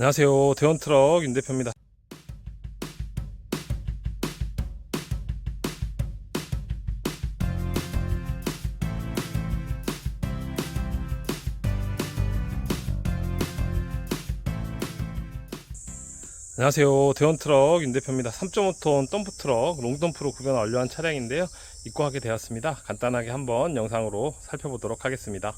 안녕하세요. 대원트럭 윤 대표입니다. 안녕하세요. 대원트럭 윤 대표입니다. 3.5톤 덤프트럭 롱덤프로 구변 완료한 차량인데요. 입고하게 되었습니다. 간단하게 한번 영상으로 살펴보도록 하겠습니다.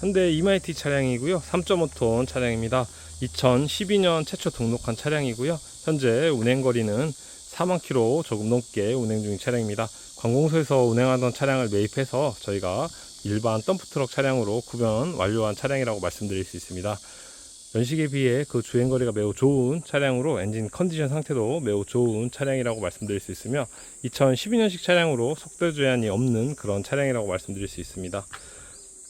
현대 이마이티 차량이고요. 3.5톤 차량입니다. 2012년 최초 등록한 차량이고요. 현재 운행 거리는 4만 킬로 조금 넘게 운행 중인 차량입니다. 관공서에서 운행하던 차량을 매입해서 저희가 일반 덤프트럭 차량으로 구변 완료한 차량이라고 말씀드릴 수 있습니다. 연식에 비해 그 주행거리가 매우 좋은 차량으로 엔진 컨디션 상태도 매우 좋은 차량이라고 말씀드릴 수 있으며 2012년식 차량으로 속도 제한이 없는 그런 차량이라고 말씀드릴 수 있습니다.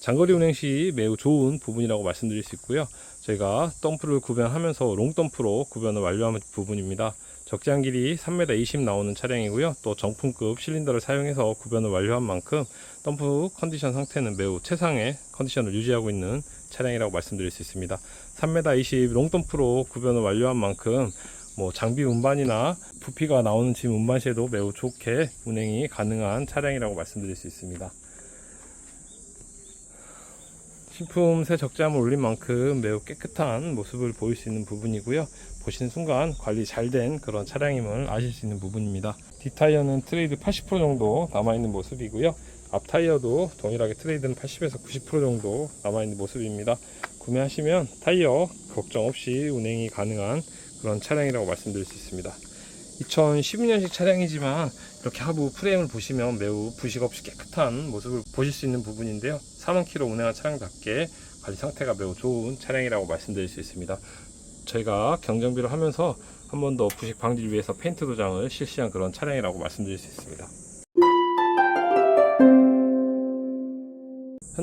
장거리 운행 시 매우 좋은 부분이라고 말씀드릴 수 있고요. 저희가 덤프를 구변하면서 롱덤프로 구변을 완료한 부분입니다. 적재한 길이 3m 20 나오는 차량이고요. 또 정품급 실린더를 사용해서 구변을 완료한 만큼 덤프 컨디션 상태는 매우 최상의 컨디션을 유지하고 있는 차량이라고 말씀드릴 수 있습니다. 3m 20 롱덤프로 구변을 완료한 만큼 뭐 장비 운반이나 부피가 나오는 짐 운반 시에도 매우 좋게 운행이 가능한 차량이라고 말씀드릴 수 있습니다. 신품 새 적재함을 올린 만큼 매우 깨끗한 모습을 보일 수 있는 부분이고요. 보시는 순간 관리 잘 된 그런 차량임을 아실 수 있는 부분입니다. 뒷타이어는 트레이드 80% 정도 남아있는 모습이고요. 앞 타이어도 동일하게 트레이드는 80에서 90% 정도 남아있는 모습입니다. 구매하시면 타이어 걱정 없이 운행이 가능한 그런 차량이라고 말씀드릴 수 있습니다. 2012년식 차량이지만 이렇게 하부 프레임을 보시면 매우 부식 없이 깨끗한 모습을 보실 수 있는 부분인데요. 4만 킬로 운행한 차량답게 관리 상태가 매우 좋은 차량이라고 말씀드릴 수 있습니다. 저희가 경정비를 하면서 한 번 더 부식 방지를 위해서 페인트 도장을 실시한 그런 차량이라고 말씀드릴 수 있습니다.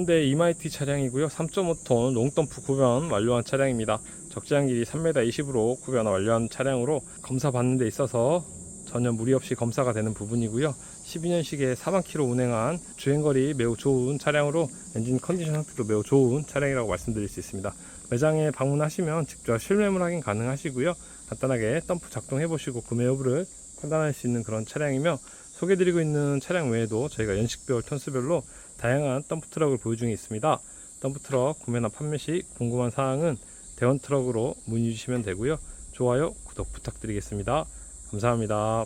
현대 이마이티 차량이고요. 3.5톤 롱덤프 구변 완료한 차량입니다. 적재한 길이 3m 20으로 구변 완료한 차량으로 검사 받는 데 있어서 전혀 무리 없이 검사가 되는 부분이고요. 12년식에 4만 킬로 운행한 주행거리 매우 좋은 차량으로 엔진 컨디션 상태도 매우 좋은 차량이라고 말씀드릴 수 있습니다. 매장에 방문하시면 직접 실매물 확인 가능하시고요. 간단하게 덤프 작동해 보시고 구매 여부를 판단할 수 있는 그런 차량이며 소개드리고 있는 차량 외에도 저희가 연식별 톤수별로 다양한 덤프 트럭을 보유 중에 있습니다. 덤프 트럭 구매나 판매 시 궁금한 사항은 대원 트럭으로 문의 주시면 되고요. 좋아요, 구독 부탁드리겠습니다. 감사합니다.